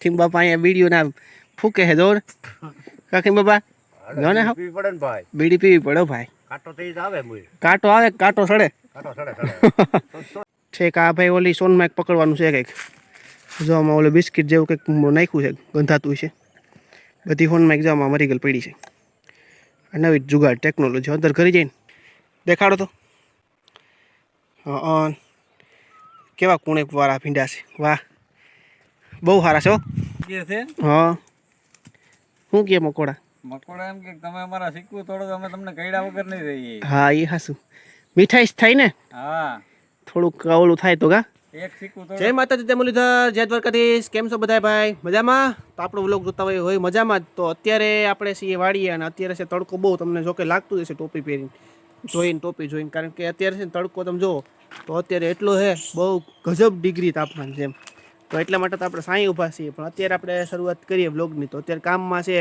ખીમ બાપા અહીંયા વીડિયો ના ફૂકે છે દોડ કાકીમ બાપા? જો ને પડે ને ભાઈ. બીડી પીવી પડે ભાઈ. કાંટો થઈ આવે કાંટો આવે કે કાંટો સડે? કાંટો સડે છેક આ ભાઈ ઓલી સોનમાં એક પકડવાનું છે કંઈક. જો આમાં ઓલું બિસ્કિટ જેવું કંઈક નાખ્યું છે ગંધાતું છે બધી ફોનમાં એક્ઝામમાં મરી ગયેલ પડી છે. આ નવી જુગાડ ટેકનોલોજી અંદર કરી જઈને. દેખાડો તો. હા કેવા કુણેક વાળા ભીંડા છે. વાહ. બહુ સારા છે? હો. શું કે મકોડા? મકોડા એમ કે તમે અમારા શીખવું થોડો તો અમે તમને કઈડા વગર નહીં રહીએ. હા એ હાસું. મીઠાઈ જ થાય ને? હા. થોડુંક ઓલું થાય તો ગા. એક જય માતાજી જય મુરલીધર જય દ્વારકાધીશ. કેમ છો બધા ભાઈ? મજામાં? તો આપણો વ્લોગ જોતા હોય હોય મજામાં જ. તો અત્યારે આપણે છીએ વાળીએ અને અત્યારે છે તડકો બહુ તમને જો કે લાગતું હશે ટોપી પહેરીને. જોઈને ટોપી જોઈને. કારણ કે અત્યારે છે ને તડકો તમે જુઓ તો અત્યારે એટલો છે બહુ ગજબ ડિગ્રી તાપમાન છે એમ. તો એટલા માટે તો આપણે સાંઈ ઊભા છીએ. પણ અત્યારે આપણે શરૂઆત કરીએ બ્લોગની તો અત્યારે કામમાં છે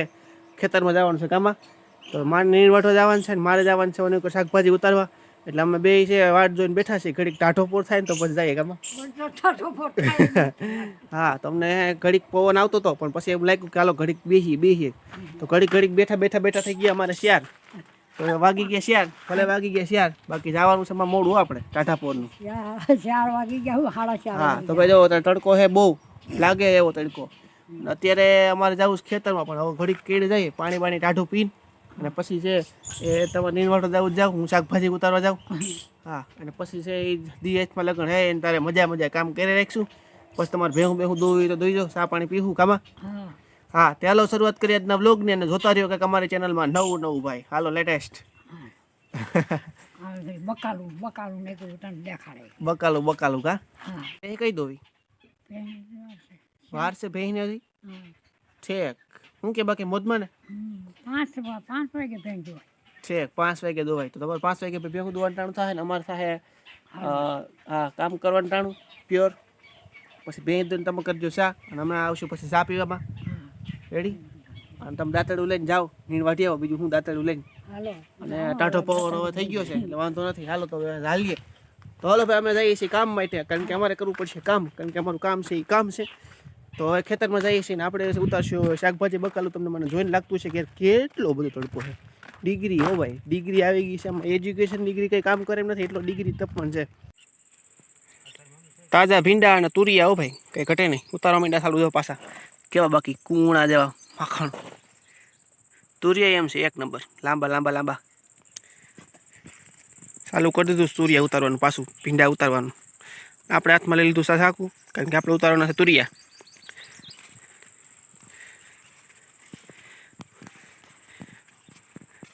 ખેતરમાં જવાનું છે કામમાં. તો મારે વાટવા જવાનું છે ને મારે જવાનું છે અને કોઈ શાકભાજી ઉતારવા. એટલે અમે બે છે વાટ જોઈને બેઠા છીએ. ઘડીક ટાઢો પોર થાય ને તો પછી જઈએ ગામમાં હા તમને ઘડીક પવન આવતો હતો પણ પછી એમ લાગ્યું કે હાલો ઘડીક બેસી બેસીએ તો ઘડીક ઘડીક બેઠા બેઠા બેઠા થઈ ગયા અમારે શિયાર. વાગી ગયા શિયાર ભલે વાગી ગયા શિયાર બાકી જવાનું છે મોડું આપણે ટાઢાપોરનું ચાર વાગી ગયા હું સાડા ચાર હા તો ભાઈ જો તડકો છે બહુ લાગે એવો તડકો. અત્યારે અમારે જવું છે ખેતરમાં પણ હવે ઘડીક કેડ જાય પાણી પાણી ટાઢું પીને અને પછી છે એ તમારે નીરવાટો જવું જાવ હું શાકભાજી ઉતારવા જાઉં હા અને પછી છે એ દીએચમાં લગ્ન હે એને તારે મજા મજા કામ કરી રાખીશું. પછી તમારે ભેહું બેહું દોવી તો દોઈ જાઉં સા પાણી પીવું કામાં હા ચાલો શરૂઆત કરીએ આજના વ્લોગની અને જોતા રહ્યો કે અમારી ચેનલમાં નવું નવું ભાઈ. હાલો લેટેસ્ટ બકાલું બકાલું દેખાડે. કા? હા. એ કઈ દોવી. વાર છે ભેહને હજી? હા. છેક. હું કે બાકી મોજમાં ને? પાંચ પાંચ વાગે ભેહી દોવાય છેક પાંચ વાગે દોવાય તો તમારે પાંચ વાગે ભેગું દોવાનું ટાણું થાય ને અમારે થાય હા. કામ કરવાનું ટાણું પ્યોર. પછી ભેહી દઈને તમે કરજો શા અને હમણાં આવશું પછી શા પીવામાં. રેડી અને તમે દાંતડું લઈને જાઓ. નીણ વાટી આવો. બીજું હું દાંતડું લઈને. અને ટાઢો પવન હવે થઈ ગયો છે એટલે વાંધો નથી. હાલો તો હાલીએ. તો હાલો ભાઈ અમે જઈએ છીએ કામ માટે. કારણ કે અમારે કરવું પડશે કામ. કારણ કે અમારું કામ છે એ કામ છે. તો હવે ખેતરમાં જઈએ છીએ ને આપણે ઉતારશું શાકભાજી બકાલું તમને મને જોઈને લાગતું છે કે કેટલો બધો તડકો છે. ડિગ્રી હો ભાઈ. ડિગ્રી આવી ગઈ છે. એજ્યુકેશન ડિગ્રી કંઈ કામ કરે એમ નથી. એટલો ડિગ્રી તપન છે. તાજા ભીંડા અને તુરિયા હો ભાઈ. કંઈ ઘટે નહીં. ઉતારવા માંડ્યા સારું જો પાછા. કેવા બાકી? કૂણા જેવા માખણ. તુરિયા એમ છે એક નંબર. લાંબા લાંબા લાંબા. ચાલુ કરી દીધું તુરિયા ઉતારવાનું પાછું ભીંડા ઉતારવાનું. આપણે હાથમાં લઈ લીધું સાકું કારણ કે આપણે ઉતારવાના છે તુરિયા.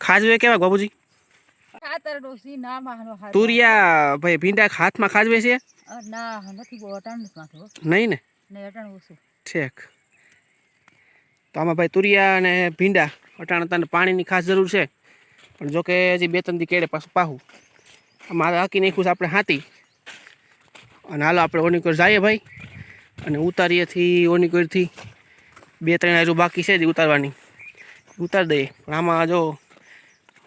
ખાજવે કેવા બાબુજી તુરિયા ભાઈ ભીંડા હાથમાં ખાજવે છે? નહીં ને? છેક તો આમાં ભાઈ તુરિયા અને ભીંડા, અટાણા તને પાણીની ખાસ જરૂર છે. પણ જો કે હજી બે ત્રણ દી કેળે પાછું પાહું. આમાં હાકી નાખ્યું છે આપણે હાથી અને હાલો આપણે ઓનીકોર જઈએ ભાઈ. અને ઉતારીએથી ઓનીકોરથી બે ત્રણ હજુ બાકી છે જ ઉતારવાની. ઉતારી દઈએ. પણ આમાં જો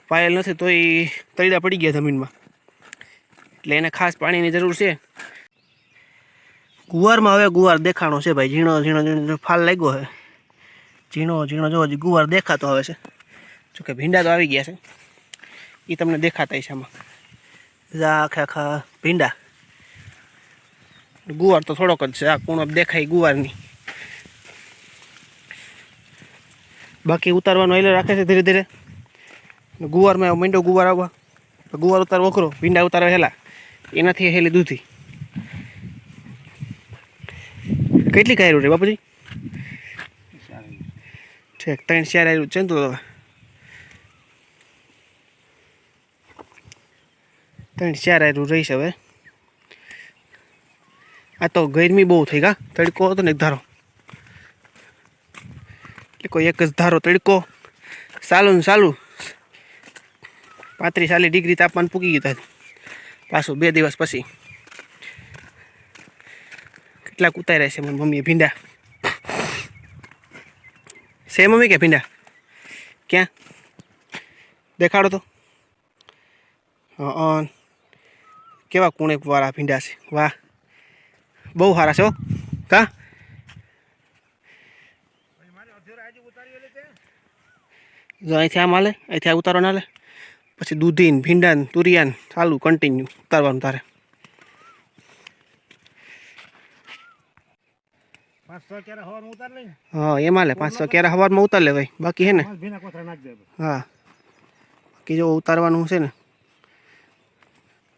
પાયેલ નથી તો એ તળીડા પડી ગયા જમીનમાં. એટલે એને ખાસ પાણીની જરૂર છે. ગુવારમાં હવે ગુવાર દેખાણો છે ભાઈ. ઝીણો ઝીણો ઝીણો ફાલ લાગ્યો છે. ઝીણો ઝીણો જો હજી ગુવાર દેખાતો આવે છે. જોકે ભીંડા તો આવી ગયા છે. એ તમને દેખાતા છે આમાં. આખા આખા ભીંડા. ગુવાર તો થોડોક જ છે. આ કૂણો દેખાય ગુવારની. બાકી ઉતારવાનો એટલે રાખે છે ધીરે ધીરે. ગુવારમાં આવ્યો મીંડો ગુવાર આવવા. ગુવાર ઉતાર વખરો ભીંડા ઉતારવા હેલા. એનાથી હેલી દૂધી. કેટલી કાયરું રે બાપુજી? ઠીક ત્રણ ચાર આવ્યું છે ને તો ત્રણ ચાર આવ્યું રહીશ હવે. આ તો ગરમી બહુ થઈ ગા તડકો હતો ને એક ધારો. એટલે કોઈ એક જ ધારો તડકો. સાલું ને ચાલુ. પાંત્રીસ ચાલીસ ડિગ્રી તાપમાન પૂકી ગયું પાછું બે દિવસ પછી. કેટલાક ઉતાર્યા છે મારી મમ્મીએ ભીંડા. છે, મમ્મી, કે ભીંડા? ક્યાં? દેખાડો તો. હા, કેવા કુણે વાળા ભીંડા છે. વાહ. બહુ સારા છે હો. કા? જો અહીંથી આમ હાલે, અહીંથી આ ના હાલે. પછી દૂધીન, ભીંડાન, તુરિયાન, ચાલુ કન્ટિન્યુ ઉતારવાનું તારે પાંચ છ ક્યારે હવાનું ઉતાર લઈ હા એમ હાલે પાંચસો ક્યારે સવારમાં ઉતાર લે ભાઈ. બાકી હે ને? હા. બાકી જો ઉતારવાનું છે ને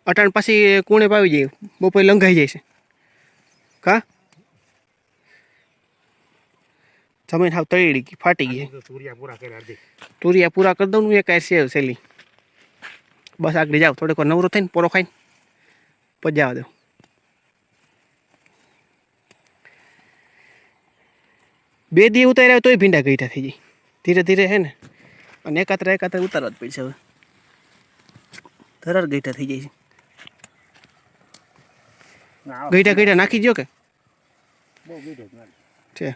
અટાણ પાછી કુણે પાવી જાય બપોરે લંઘાઈ જાય છે. કા? જમીન હાવ તળી ગઈ ફાટી ગઈ. તુરિયા પૂરા કરી દઉં ને એક સેવ સેલી બસ આગળ જાઓ થોડીક વાર નવરો થઈને પોરો ખાઈને પછી જવા બે દી ઉતાર્યા તોય ભીંડા ગઈઠા થઈ જાય. ધીરે ધીરે હે ને, અને એકાત્ર એકાત્ર ઉતારવા જ પડશે હવે. ધરાર ગઈઠા થઈ જાય છે. ગઈઠા ગઈઠા નાખી દો કે? છે.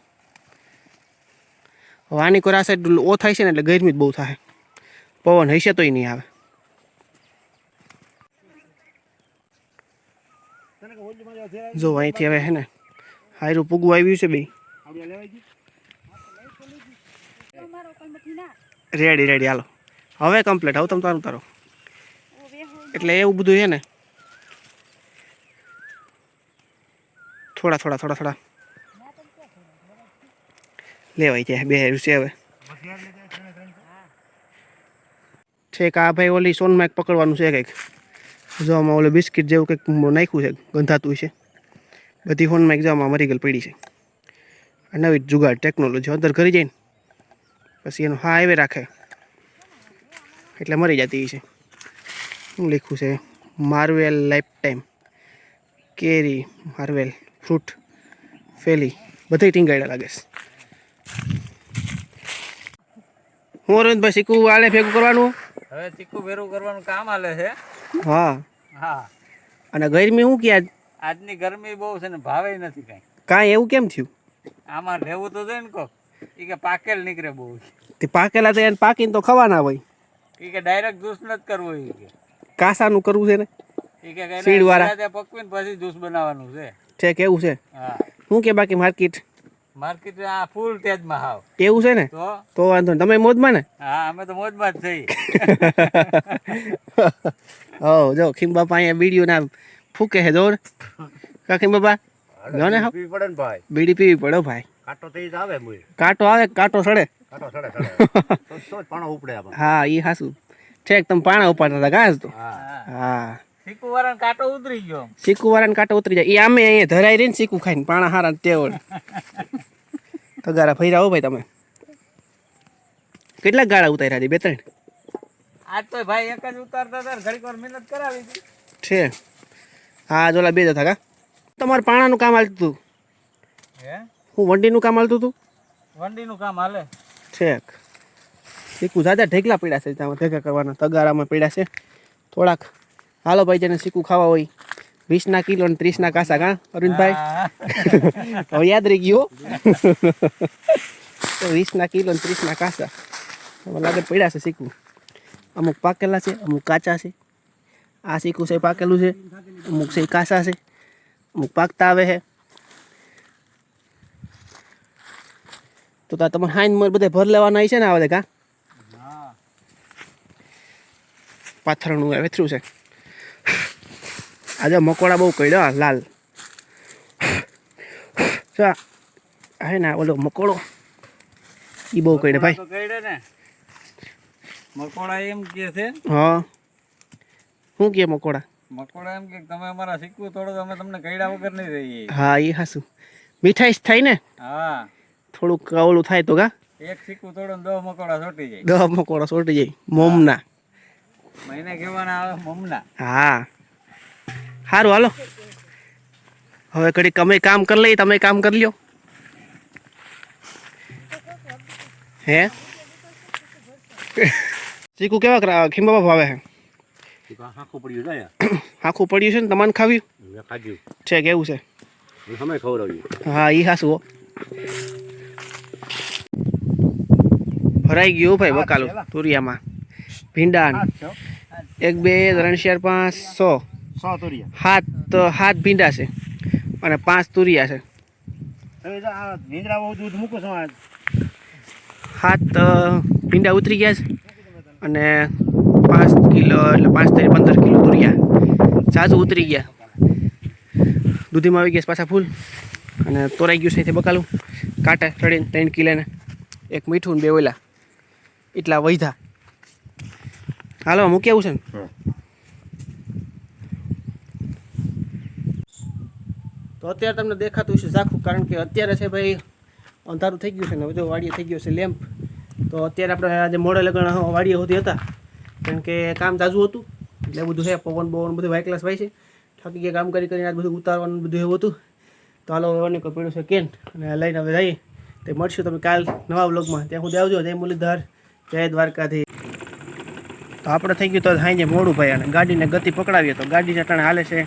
વાની કોર આ સાઈડ ઓ થાય છે ને એટલે ગરમી જ બહુ થાય. પવન હશે તોય નહીં આવે. જો અહીંથી હવે હે ને, હાયરું પૂગવું આવ્યું છે બે આવડિયા લેવાય ગઈ રેડી રેડી હાલો. હવે કમ્પ્લીટ હવે તમે તારું તારો એટલે એવું બધું છે ને. થોડા થોડા થોડા થોડા. લેવાય છે, બે છે હવે. છેક આ ભાઈ ઓલી સોનમાં એક પકડવાનું છે કંઈક. જો આમાં ઓલું બિસ્કિટ જેવું કંઈક નાખ્યું છે, ગંધાતું છે. બધી ફોનમાં એક જો આમાં મરી ગયેલ પડી છે. નવી જુગાડ ટેકનોલોજી અંદર કરી જાય ને પછી એનો હા આવે રાખે. એટલે મરી જતી છે શું લખ્યું છે? Marvel life time carry Marvel fruit ફેલી. બધી ટીંગાડ્યા લાગે છે. હું અરવિંદભાઈ શીખવું આલે ભેગું કરવાનું? હવે ચીકુ ભેરું કરવાનું કામ આલે છે. હા. હા. અને ગરમી શું કે આજ આજની ગરમી બહુ છે ને ભાવે નથી કાંઈ. કાંઈ એવું કેમ થયું? આમાં રહેવું તો જોઈએ ને કોક. એ કે પાકેલ નીકળે બહુ. તે પાકેલા તો એને પાકીને તો ખવાના હોય. એ કે ડાયરેક્ટ જ્યુસ નથી કરવું ઈ કે. કાસાનું કરવું છે ને? ઈ કે સીડ વાળા. પકવીને પછી જ્યુસ બનાવવાનું છે. છે કેવું છે? હા. શું કે બાકી માર્કેટ? માર્કેટ આ ફૂલ તેજમાં હાવ. એવું છે ને? તો? તો વાંધો નહીં. તમે મોજમાં ને? હા અમે તો મોજમાં જ થઈ ઓ જો ખીમ બાપા અહીંયા બીડીઓ ના ફૂકે છે જો ને. બાપા જો ને હાવ. પીવી પડે ને ભાઈ. બીડી પીવી પડો ભાઈ. કાંટો તો જ આવે મુય. કાંટો આવે કે કાંટો સડે. કાંટો સડે સડે. તો તો પાણો ઉપડે આપણે હા એ હાસું. ઠેક તમે પાણા ઉપાડતા હતા કાંસ તો? હા. હા. શીકુ વાળાને કાંટો ઉતરી ગયો સીકુ વાળાને કાંટો ઉતરી જાય. એ આમે અહીંયા ધરાઈ રહીને સીકુ ખાઈને પાણા હારા ટેવડ તગારા ફર્યા હો ભાઈ તમે. કેટલાક ગાળા ઉતાર્યા છે બે ત્રણ? આજ તો ભાઈ એક જ ઉતારતા હતા ઘડીક વાર મહેનત કરાવી હતી. છે. હા જોલા બે જ હતા કા. તમારે પાણાનું કામ હાલતું હતું. હે? હું વંડીનું કામ હાલતું હતું? વંડીનું કામ હાલે. છેક શીખું જાજા ઢેકલા પીડા છે ત્યાં ભેગા કરવાના. તગારામાં પીડા છે. થોડાક. હાલો ભાઈ જેને શીખું ખાવા હોય. વીસના કિલો ને ત્રીસના કાસા કા? અરવિંદભાઈ હવે યાદ રહી ગયો તો વીસના કિલો ને ત્રીસના કાસા. હવે લાગે પીડા છે શીકુ અમુક પાકેલા છે અમુક કાચા છે. આ શીખું છે પાકેલું છે. અમુક છે કાસા છે. અમુક પાકતા આવે છે. તો તા તમારે હાઈન મર બધે ભર લેવાના છે ને આ બધે કા? પાથરણું વેથરું છે. આજે મકોડા બહુ કર્યો લાલ. હે ને ઓલો મકોડો. એ બહુ કડે ભાઈ. મકોડા એમ કે છે? હા. શું કે મકોડા? મકોડા એમ કે તમે અમારા શીખવું થોડો અમે તમને કઈડા વગર નહીં રહીએ. હા એ હાસું. મીઠાઈ થાય ને? હા. થોડુંક ઓલું થાય તો કા? એક સિક્કું થોડું ને મકોડા છોટી જાય. દહ મકોડા સોટી જાય. મોમના. મહિને કહેવાના આવે મોમના. હા. સારું હાલો. હવે ઘડીક અમે કામ કરી લઈએ તમે કામ કરી લ્યો. હે? ચીકુ કેવા કરા ખીંબા ભાવે હે હાખું પડ્યું જાય પડ્યું છે ને તમારે ખાવ્યું મેં ખાધ્યું. છે કેવું છે? હું સમય ખવડાવ્યું. હા એ હાસું ભરાઈ ગયું ભાઈ બકાલો તુરિયામાં. ભીંડાન. એક બે ત્રણ ચાર પાંચ સો. સો તોરિયા. સાત સાત ભીંડા છે. અને પાંચ તુરિયા છે. હાથ સાત અ, ઉતરી ગયા છે. અને પાંચ કિલો એટલે પાંચ તરી પંદર કિલો તુરિયા ઝાઝું ઉતરી ગયા. દૂધીમાં આવી ગયા છે પાછા ફૂલ. અને તોરાઈ ગયું છે બકાલું. કાંટા ચડીને ત્રણ કિલોને. એક મીઠું ને બે ઓલા એટલા વૈધા હાલો મૂકી આવું છે? ને તો અત્યારે તમને દેખાતું છે ઝાખું, કારણ કે અત્યારે છે ભાઈ, અંધારું થઈ ગયું છે ને બધું વાડીએ થઈ ગયો છે લેમ્પ. તો અત્યારે આપણે આજે મોડે લગ્ન વાડીએ હોતી હતા. કારણ કે કામ તાજું હતું. એટલે બધું છે, પવન બવન બધું વાય ક્લાસ છે. થાકી ગયા, કામ કરી કરીને આજ બધું ઉતારવાનું બધું એવું હતું. તો હાલો કોઈ પીડ્યું છે કેન. અને લઈને હવે જઈએ. તે મળશું તમે કાલ નવા બ્લોગમાં ત્યાં સુધી આવજો. જય મુરલીધર. જય દ્વારકાથી તો આપણે થઈ ગયું તો સાંજે મોડું ભાઈ, અને ગાડીને ગતિ પકડાવીએ તો ગાડી અટાણે હાલે છે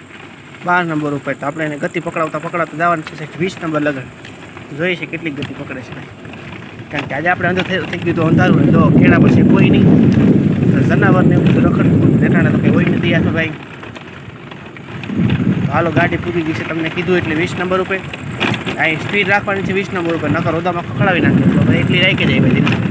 બાર નંબર ઉપર. તો આપણે એને ગતિ પકડાવતા પકડાવતા જવાનું છે વીસ નંબર લગન. જોઈએ છે કેટલી ગતિ પકડે છે કારણ કે આજે આપણે અંદર થઈ ગયું તો અંધારું તો કેળા પછી કોઈ નહીં. જનાવરને એવું બધું રખડતું રેટાણે તો કંઈ હોય નથી યાર ભાઈ. હાલો, ગાડી પૂરી ગઈ છે, તમને કીધું એટલે વીસ નંબર ઉપર. અહીં સ્પીડ રાખવાની છે વીસ નંબર ઉપર, નકર ઓદામાં ખખડાવી નાખે તો એટલી રાખી જાય ભાઈ.